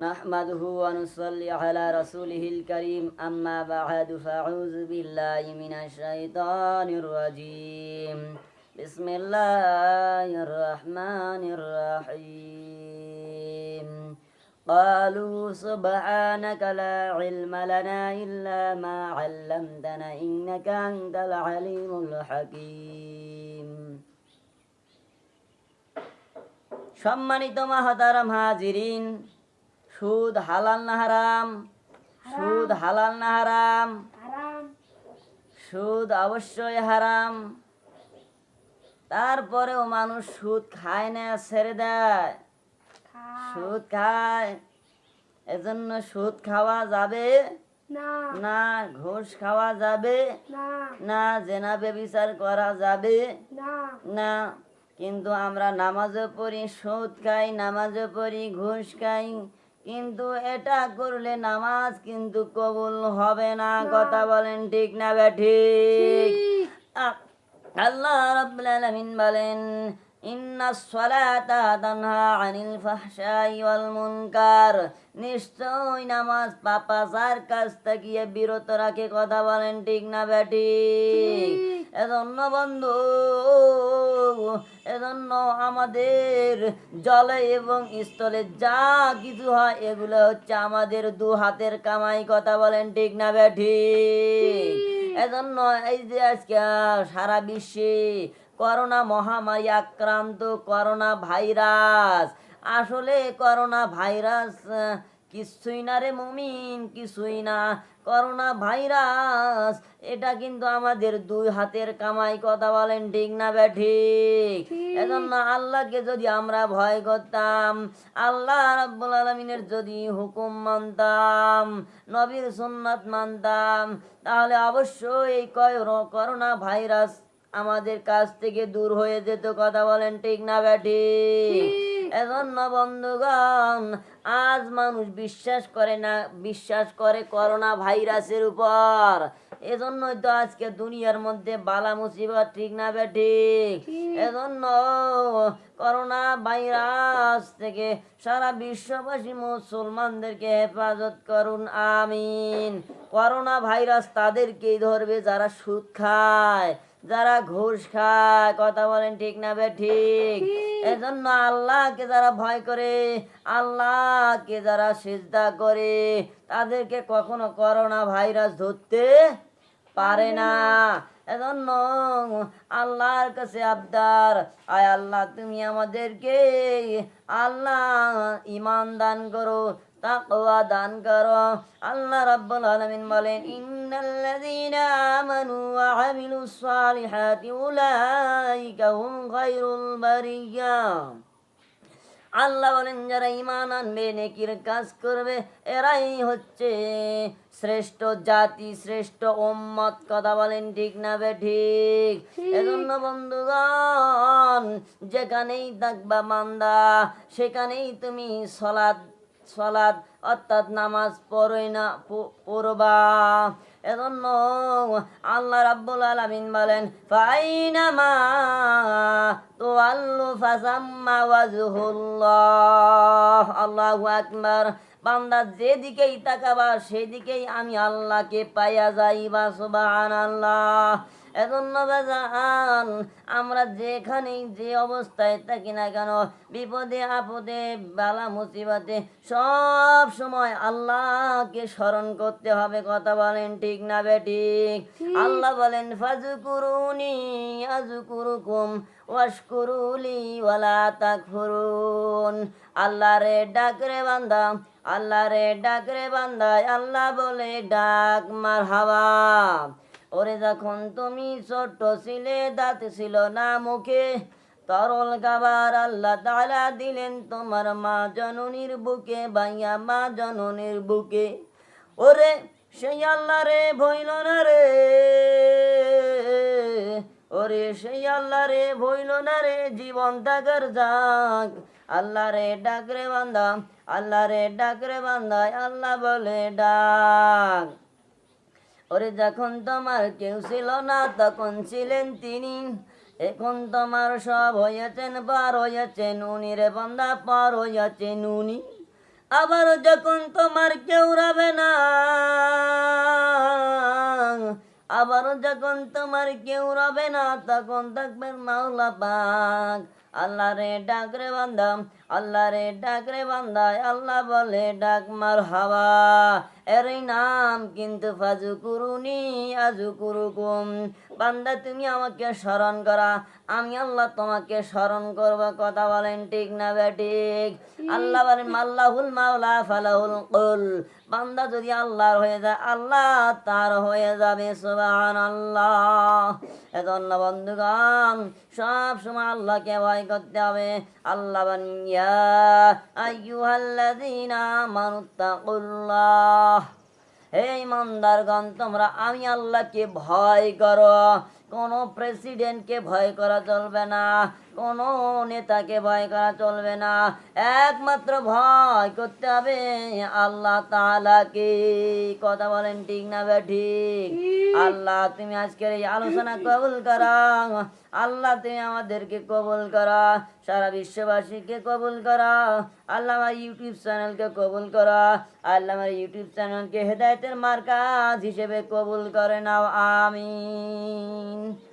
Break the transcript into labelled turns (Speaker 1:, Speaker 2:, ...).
Speaker 1: نحمده ونصلي على رسوله الكريم أما بعد فأعوذ بالله من الشيطان الرجيم بسم الله الرحمن الرحيم قالوا سبحانك لا علم لنا إلا ما علمتنا إنك أنت العليم الحكيم সম্মানিত মাহাতারাম হাজিরিন সুদ হালাল না হারাম? সুদ হালাল না হারাম? সুদ অবশ্যই হারাম। তারপরেও মানুষ সুদ খায় না ছেড়ে দেয়। সুদ খায়। এজন্য সুদ খাওয়া যাবে?
Speaker 2: না।
Speaker 1: ঘুষ খাওয়া যাবে?
Speaker 2: না।
Speaker 1: জেনা বেবিচার করা যাবে?
Speaker 2: না।
Speaker 1: না কিন্তু আমরা নামাজও পড়ি সুদ খাই নামাজও পড়ি ঘুষ খাই। কিন্তু এটা করলে নামাজ কিন্তু কবুল হবে না। কথা বলেন ঠিক না ব্যাঠিক
Speaker 2: ঠিক?
Speaker 1: আল্লাহ রাব্বুল আলামিন বলেন, ইন্না সলাতা তানহা আনিল ফাহশাই ওয়াল মুনকার। নিশ্চয় নামাজ পাপাচার কাজ থেকে বিরত রাখে। কথা বলেন ঠিক না বেটি এজন্য বন্ধু এজন্য আমাদের জলে এবং স্থলে যা কিছু হয় এগুলো হচ্ছে আমাদের দু হাতের কামাই কথা বলেন ঠিক না বেঠি এজন্য এই যে আজকে সারা বিশ্বে করোনা মহামারী আক্রান্ত করোনা ভাইরাস আসলে করোনা ভাইরাস কিছুই না রে মুমিন কিছুই না। করোনা ভাইরাস এটা কিন্তু আমাদের দুই হাতের কামাই কথা বলেন ঠিক না ব্যাঠিক এজন্য আল্লাহকে যদি আমরা ভয় করতাম আল্লাহ রাব্বুল আলমিনের যদি হুকুম মানতাম নবীর সুন্নাত মানতাম তাহলে অবশ্যই এই কয়- করোনা ভাইরাস আমাদের কাছ থেকে দূর হয়ে যেত কথা বলেন ঠিক না ব্যাটি এজন্য বন্ধুগণ আজ মানুষ বিশ্বাস করে না বিশ্বাস করে করোনা ভাইরাসের উপর। এজন্যই তো আজকে দুনিয়ার মধ্যে বালা মুসিবত ঠিক না ব্যাঠিক এজন্য করোনা ভাইরাস থেকে সারা বিশ্ববাসী মুসলমানদেরকে হেফাজত করুন আমিন। করোনা ভাইরাস তাদেরকেই ধরবে যারা সুদ খায়। যারা ঘুষ খায় কথা বলেন ঠিক না বে ঠিক। এজন্য আল্লাহকে যারা ভয় করে আল্লাহকে যারা সিজদা করে তাদেরকে কখনো করোনা ভাইরাস ধরতে পারে না। এজন্য আল্লাহর কাছে আবদার আয় আল্লাহ তুমি আমাদেরকে আল্লাহ ইমান দান করো তাকওয়া দান করো। আল্লাহ রাব্বুল আলামিন বলেন ইন্নাল্লাযীনা আমানু ওয়া আমিলুস সালিহাতি উলাইকা হুম খায়রুল বারিয়া। আল্লাহ বলেন যারা ইমান আনবে নেকির কাজ করবে এরাই হচ্ছে শ্রেষ্ঠ জাতি শ্রেষ্ঠ ওম্মত কথা বলেন ঠিক না বে ঠিক। এজন্য বন্ধুগণ যেখানেই থাকবা মান্দা সেখানেই তুমি সলাদ সলাদ, অর্থাৎ নামাজ পড়ই না পড়বা। এজন্য আল্লাহ রাব্বুল আলামিন বলেন, ফাইনামা তো আল্লু ফাসাম্মা ওয়াজহুল্লাহ। আল্লাহু আকবার। বান্দা যেদিকেই তাকাবা, সেদিকেই আমি আল্লাহকে পাইয়া যাইবা, সুবহানাল্লাহ। এজন্য বেজান আমরা যেখানেই যে অবস্থায় থাকি না কেন বিপদে আপদে বালা মুসিবতে সব সময় আল্লাহকে স্মরণ করতে হবে। কথা বলেন ঠিক না বেঠিক আল্লাহ বলেন ফাজুকুরুনি আজুকুরুকুম ওয়াশকুরুলি ওয়ালা তাকফুরুন। আল্লাহ রে ডাক রে বান্দা আল্লাহ রে ডাক রে বান্দা আল্লাহ বলে ডাক মার হাওয়া ওরে যখন তুমি ছোট্ট ছিলে, দাঁত ছিল না মুখে, তরল গাবার আল্লাহ তালা দিলেন তোমার মা জননীর বুকে বাইয়া মা জননীর বুকে। ওরে সেই আল্লাহ রে, ভইল না রে। ওরে সেই আল্লাহ রে, ভইল না রে, জীবন থাকার যাক আল্লাহ রে ডাক রে বান্দা, আল্লাহ রে ডাক রে বান্দা, আল্লাহ বলে ডাক। ওরে যখন তোমার কেউ ছিল না, তখন ছিলেন তিনি। এখন তোমার সব হয়েছেন পার হয়েছেন উনি রে বন্দা, পার হয়েছেন উনি। আবারও যখন তোমার কেউ রবে না আবারও যখন তোমার কেউ রবে না, তখন থাকবেন মাওলা পাক আল্লাহ রে ডাক রে বান্দা আল্লাহ রে বান্দায় আল্লাহ বলে, ডাক মার হাওয়া এর নাম কিন্তু ফাজু কুরুনি আজু কুরুকুম বান্দা, তুমি আমাকে স্মরণ করা। আমি আল্লাহ তোমাকে স্মরণ করব। কথা বলেন ঠিক না বেঠিক আল্লাহ বলেন, মাল্লাহুল মাওলা ফালাহুল কুল। বান্দা যদি আল্লাহর হয়ে যায়, আল্লাহ তার হয়ে যাবে সুবান আল্লাহ এজন্য বন্ধুগণ, সব সময় আল্লাহকে ভয় করতে হবে। আল্লাহ বলেন, ইয়া আইয়ুহাল্লাযীনা আমানুত্তাকুল্লাহ হে ইমানদারগণ তোমরা আমি আল্লাহকে ভয় করো। কোনো প্রেসিডেন্টকে ভয় করা চলবে না। কোনো নেতাকে ভয় করা চলবে না। একমাত্র ভয় করতে হবে আল্লাহ তাআলাকে। কথা বলেন ঠিক না বে ঠিক? আল্লাহ তুমি আজকের এই আলোচনা কবুল করা। আল্লাহ তুমি আমাদেরকে কবুল করা। সারা বিশ্ববাসীকে কবুল করা। আল্লাহ আমার ইউটিউব চ্যানেলকে কবুল করা। আল্লাহ আমার ইউটিউব চ্যানেলকে হেদায়তের মার্কাজ হিসেবে কবুল করে নাও। আমিন।